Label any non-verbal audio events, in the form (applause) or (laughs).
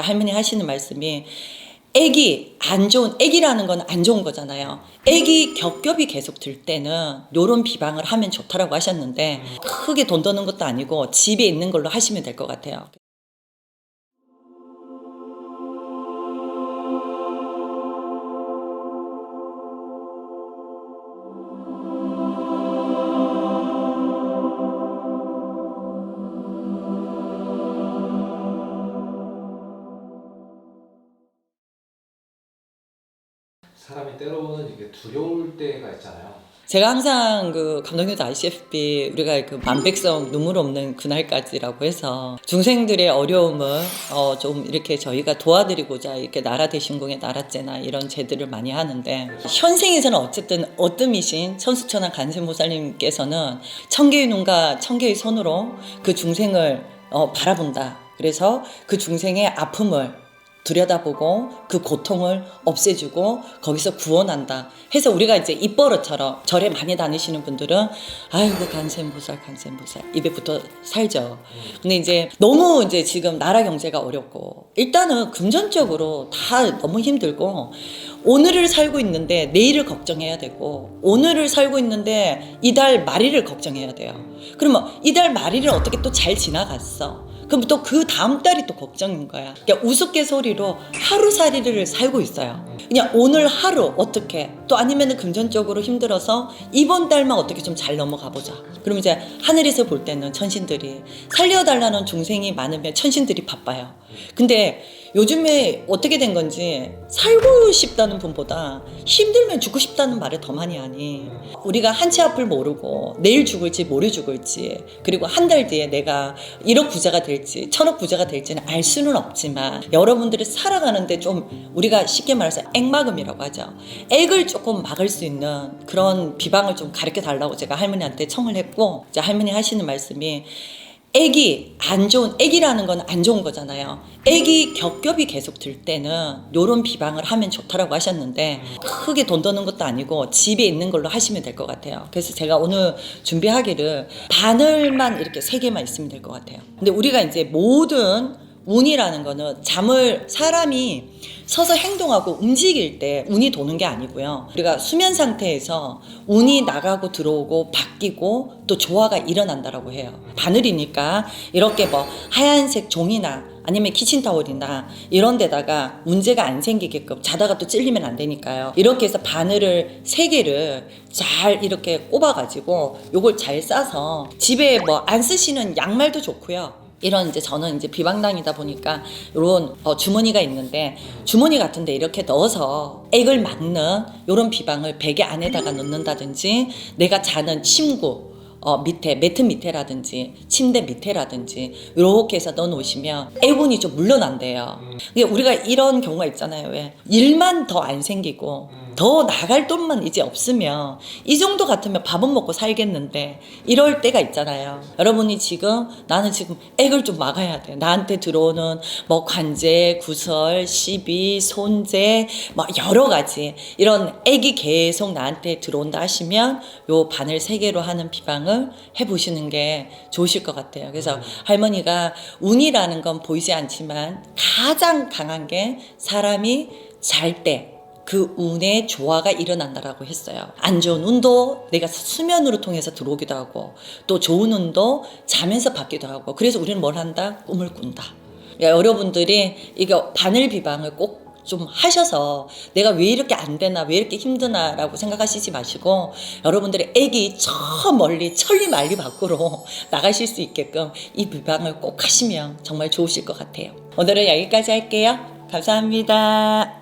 할머니 하시는 말씀이 애기 안 좋은 애기라는 건 안 좋은 거잖아요. 애기 겹겹이 계속 들 때는 요런 비방을 하면 좋다라고 하셨는데 크게 돈 드는 것도 아니고 집에 있는 걸로 하시면 될 것 같아요. 때로는 이게 두려울 때가 있잖아요. 제가 항상 그 감독님도 ICFB 우리가 그 만백성 눈물 없는 그날까지라고 해서 중생들의 어려움을 어 좀 이렇게 저희가 도와드리고자 이렇게 나라 대신공의 나라제나 이런 제들을 많이 하는데 현생에서는 어쨌든 어뜸이신 천수천왕 간세모살님께서는 천개의 눈과 천개의 손으로 그 중생을 어 바라본다. 그래서 그 중생의 아픔을 들여다보고 그 고통을 없애주고 거기서 구원한다 해서 우리가 이제 입버릇처럼 절에 많이 다니시는 분들은 아이고 간센보살 간센보살 입에 붙어 살죠. 근데 이제 너무 이제 지금 나라 경제가 어렵고 일단은 금전적으로 다 너무 힘들고 오늘을 살고 있는데 내일을 걱정해야 되고 오늘을 살고 있는데 이달 말일을 걱정해야 돼요. 그러면 이달 말일을 어떻게 또 잘 지나갔어 그럼 또 그 다음 달이 또 걱정인 거야. 그러니까 우스갯소리로 하루살이를 살고 있어요. 그냥 오늘 하루 어떻게 또 아니면은 금전적으로 힘들어서 이번 달만 어떻게 좀 잘 넘어가 보자. 그럼 이제 하늘에서 볼 때는 천신들이 살려달라는 중생이 많으면 천신들이 바빠요. 근데 요즘에 어떻게 된 건지 살고 싶다는 분보다 힘들면 죽고 싶다는 말을 더 많이 하니 우리가 한 치 앞을 모르고 내일 죽을지 모레 죽을지 그리고 한 달 뒤에 내가 1억 부자가 될지 천억 부자가 될지는 알 수는 없지만 여러분들이 살아가는데 좀 우리가 쉽게 말해서 액막음이라고 하죠. 액을 조금 막을 수 있는 그런 비방을 좀 가르쳐 달라고 제가 할머니한테 청을 했고 이제 할머니 하시는 말씀이 애기 안 좋은 애기라는 건 안 좋은 거잖아요. 애기 겹겹이 계속 들 때는 요런 비방을 하면 좋다라고 하셨는데 크게 돈 드는 것도 아니고 집에 있는 걸로 하시면 될 것 같아요. 그래서 제가 오늘 준비하기를 바늘만 이렇게 세 개만 있으면 될 것 같아요. 근데 우리가 이제 모든 운이라는 거는 잠을 사람이 서서 행동하고 움직일 때 운이 도는 게 아니고요. 우리가 수면 상태에서 운이 나가고 들어오고 바뀌고 또 조화가 일어난다라고 해요. 바늘이니까 이렇게 뭐 하얀색 종이나 아니면 키친타올이나 이런 데다가 문제가 안 생기게끔 자다가 또 찔리면 안 되니까요. 이렇게 해서 바늘을 세 개를 잘 이렇게 꼽아가지고 요걸 잘 싸서 집에 뭐 안 쓰시는 양말도 좋고요. 이런 이제 저는 이제 비방당이다 보니까 이런 어, 주머니가 있는데 주머니 같은데 이렇게 넣어서 액을 막는 이런 비방을 베개 안에다가 넣는다든지 내가 자는 침구 어, 밑에 매트 밑에라든지 침대 밑에라든지 이렇게 해서 넣어 놓으시면 애군이 좀 물러난대요. 근데 우리가 이런 경우가 있잖아요. 왜 일만 더 안 생기고 더 나갈 돈만 이제 없으면 이 정도 같으면 밥은 먹고 살겠는데 이럴 때가 있잖아요. 여러분이 지금 나는 지금 액을 좀 막아야 돼. 나한테 들어오는 뭐 관제, 구설, 시비, 손재, 뭐 여러 가지 이런 액이 계속 나한테 들어온다 하시면 요 바늘 세 개로 하는 비방을 해 보시는 게 좋으실 것 같아요. 그래서 할머니가 운이라는 건 보이지 않지만 가장 강한 게 사람이 잘 때 그 운의 조화가 일어난다라고 했어요. 안 좋은 운도 내가 수면으로 통해서 들어오기도 하고 또 좋은 운도 자면서 받기도 하고 그래서 우리는 뭘 한다? 꿈을 꾼다. 그러니까 여러분들이 이거 바늘 비방을 꼭 좀 하셔서 내가 왜 이렇게 안 되나 왜 이렇게 힘드나라고 생각하시지 마시고 여러분들의 애기 저 멀리 천리 만리 밖으로 (laughs) 나가실 수 있게끔 이 비방을 꼭 하시면 정말 좋으실 것 같아요. 오늘은 여기까지 할게요. 감사합니다.